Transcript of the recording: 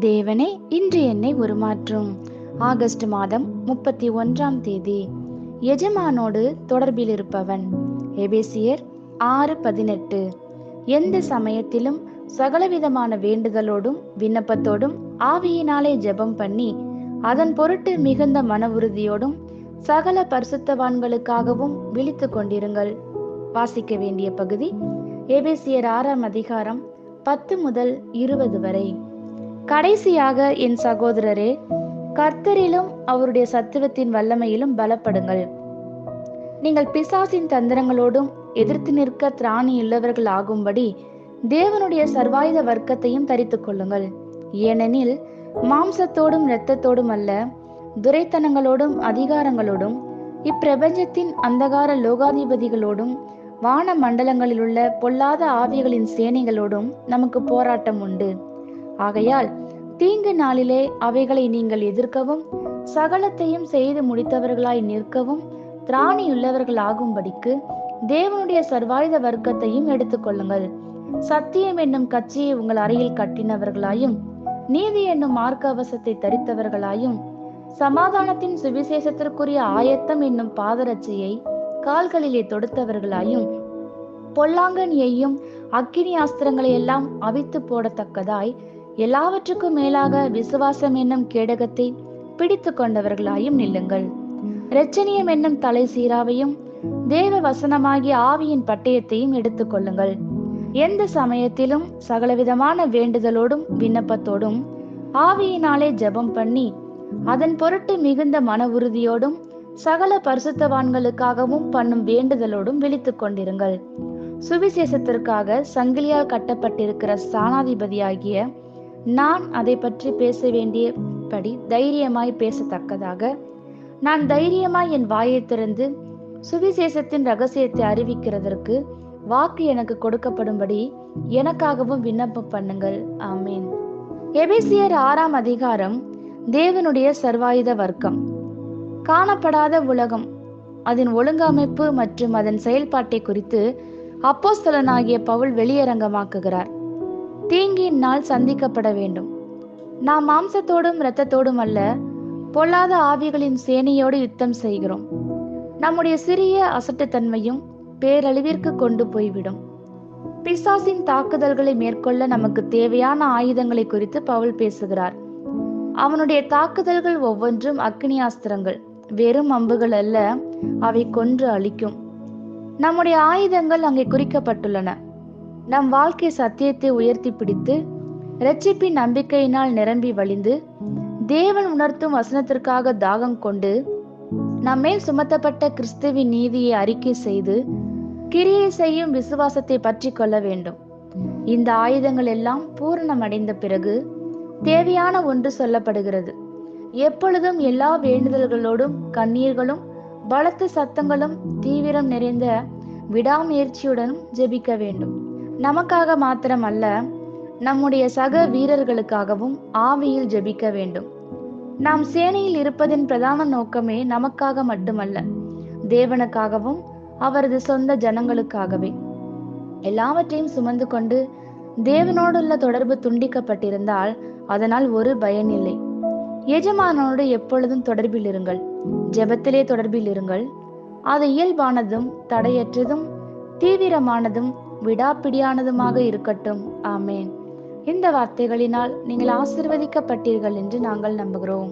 தேவனே இன்று என்னை உருமாற்றும். ஆகஸ்ட் மாதம் முப்பத்தி ஒன்றாம் தேதி. எஜமானோடு தொடர்பில் இருப்பவன் எபேசியர் ஆறு பதினெட்டு. எந்த சமயத்திலும் சகலவிதமான வேண்டுதலோடும் விண்ணப்பத்தோடும் ஆவியினாலே ஜெபம் பண்ணி அதன் பொருட்டு மிகுந்த மன உறுதியோடும் சகல பரிசுத்தவான்களுக்காகவும் விழித்து கொண்டிருங்கள். வாசிக்க வேண்டிய பகுதி எபேசியர் ஆறாம் அதிகாரம் பத்து முதல் இருபது வரை. கடைசியாக என் சகோதரரே கர்த்தரிலும் அவருடைய சத்துவத்தின் வல்லமையிலும் பலப்படுங்கள். நீங்கள் பிசாசின் தந்திரங்களோடும் எதிர்த்து நிற்க திராணி உள்ளவர்கள் ஆகும்படி தேவனுடைய சர்வாயுத வர்க்கத்தையும் தரித்துக் கொள்ளுங்கள். ஏனெனில் மாம்சத்தோடும் இரத்தத்தோடும் அல்ல துரைத்தனங்களோடும் அதிகாரங்களோடும் இப்பிரபஞ்சத்தின் அந்தகார லோகாதிபதிகளோடும் வான மண்டலங்களில் உள்ள பொல்லாத ஆவிகளின் சேனைகளோடும் நமக்கு போராட்டம் உண்டு. ஆகையால் தீங்கு நாளிலே அவைகளை நீங்கள் எதிர்க்கவும் சகலத்தையும் செய்து முடித்தவர்களாய் நிற்கவும் திராணியுள்ளவர்களாகும்படிக்கு தேவனுடைய சர்வாயுத வர்க்கத்தையும் எடுத்துக்கொள்ளுங்கள் சத்தியம் என்னும் கட்சியை உங்கள் அறையில் கட்டினவர்களாயும் நீதி என்னும் மார்க்க அவசத்தை தரித்தவர்களாயும் சமாதானத்தின் சுவிசேஷத்திற்குரிய ஆயத்தம் என்னும் பாதரட்சியை கால்களிலே தொடுத்தவர்களாயும் பொல்லாங்கன் எய்யும் அக்கினி ஆஸ்திரங்களை எல்லாம் அவித்து போடத்தக்கதாய் எல்லாவற்றுக்கும் மேலாக விசுவாசம் என்னும் கேடகத்தை பிடித்து கொண்டவர்களாயும் நில்லுங்கள். இரட்சணியம் என்னும் தலை சீராவையும் தேவ வசனமாகிய ஆவியின் பட்டயத்தையும் எடுத்துக்கொள்ளுங்கள் எந்த சமயத்திலும் சகலவிதமான வேண்டுதலோடும் விண்ணப்பத்தோடும் ஆவியினாலே ஜெபம் பண்ணி அதன் பொருட்டு மிகுந்த மன உறுதியோடும் சகல பரிசுத்தவான்களுக்காகவும் பண்ணும் வேண்டுதலோடும் விழித்துக் கொண்டிருங்கள். சுவிசேஷத்திற்காக சங்கிலியால் கட்டப்பட்டிருக்கிற ஸ்தானாதிபதியாகிய நான் அதை பற்றி பேச வேண்டியபடி தைரியமாய் பேசத்தக்கதாக. நான் தைரியமாய் என் வாயை திறந்து சுவிசேஷத்தின் ரகசியத்தை அறிவிக்கிறதற்கு வாக்கு எனக்கு கொடுக்கப்படும்படி எனக்காகவும் விண்ணப்பம் பண்ணுங்கள். ஆமேன். எபேசியர் ஆறாம் அதிகாரம் தேவனுடைய சர்வாயுத வர்க்கம். காணப்படாத உலகம் அதன் ஒழுங்கமைப்பு மற்றும் அதன் செயல்பாட்டை குறித்து அப்போஸ்தலனாகிய பவுல் வெளியரங்கமாக்குகிறார். தீங்கின் நாள் சந்திக்கப்பட வேண்டும். நாம் மாம்சத்தோடும் இரத்தத்தோடும் அல்ல பொல்லாத ஆவிகளின் சேனையோடு யுத்தம் செய்கிறோம். நம்முடைய சிறிய அசட்டுத்தன்மையும் பேரழிவிற்கு கொண்டு போய்விடும். பிசாசின் தாக்குதல்களை மேற்கொள்ள நமக்கு தேவையான ஆயுதங்களை குறித்து பவுல் பேசுகிறார். அவனுடைய தாக்குதல்கள் ஒவ்வொன்றும் அக்னியாஸ்திரங்கள் வெறும் அம்புகள் அல்ல அவை கொன்று அழிக்கும். நம்முடைய ஆயுதங்கள் அங்கே குறிக்கப்பட்டுள்ளன. நம் வாழ்க்கை சத்தியத்தை உயர்த்தி பிடித்து இரட்சிப்பின் நம்பிக்கையினால் நிரம்பி வழிந்து தேவன் உணர்த்தும் வசனத்திற்காக தாகம் கொண்டு நம்மேல் சுமத்தப்பட்ட கிறிஸ்துவின் நீதியை அறிக்கை செய்து கிரியை செய்யும் விசுவாசத்தை பற்றி கொள்ள வேண்டும். இந்த ஆயுதங்கள் எல்லாம் பூரணமடைந்த பிறகு தேவையான ஒன்று சொல்லப்படுகிறது. எப்பொழுதும் எல்லா வேண்டுதல்களோடும் கண்ணீர்களும் பலத்த சத்தங்களும் தீவிரம் நிறைந்த விடாமுயற்சியுடனும் ஜெபிக்க வேண்டும். நமக்காக மாத்திரம் அல்ல நம்முடைய சக வீரர்களுக்காகவும் ஆவியில் ஜெபிக்க வேண்டும். நாம் சேனையில் இருப்பதின் பிரதான நோக்கமே நமக்காக மட்டுமல்ல தேவனுக்காகவும் அவரது சொந்த ஜனங்களுக்காகவே. எல்லாவற்றையும் சுமந்து கொண்டு தேவனோடுள்ள தொடர்பு துண்டிக்கப்பட்டிருந்தால் அதனால் ஒரு பயன் இல்லை. எஜமானோடு எப்பொழுதும் தொடர்பில் இருங்கள் ஜெபத்திலே தொடர்பில் இருங்கள். அது இயல்பானதும் தடையற்றதும் தீவிரமானதும் விடாப்பிடியானதுமாக இருக்கட்டும். ஆமேன். இந்த வார்த்தைகளினால் நீங்கள் ஆசிர்வதிக்கப்பட்டீர்கள் என்று நாங்கள் நம்புகிறோம்.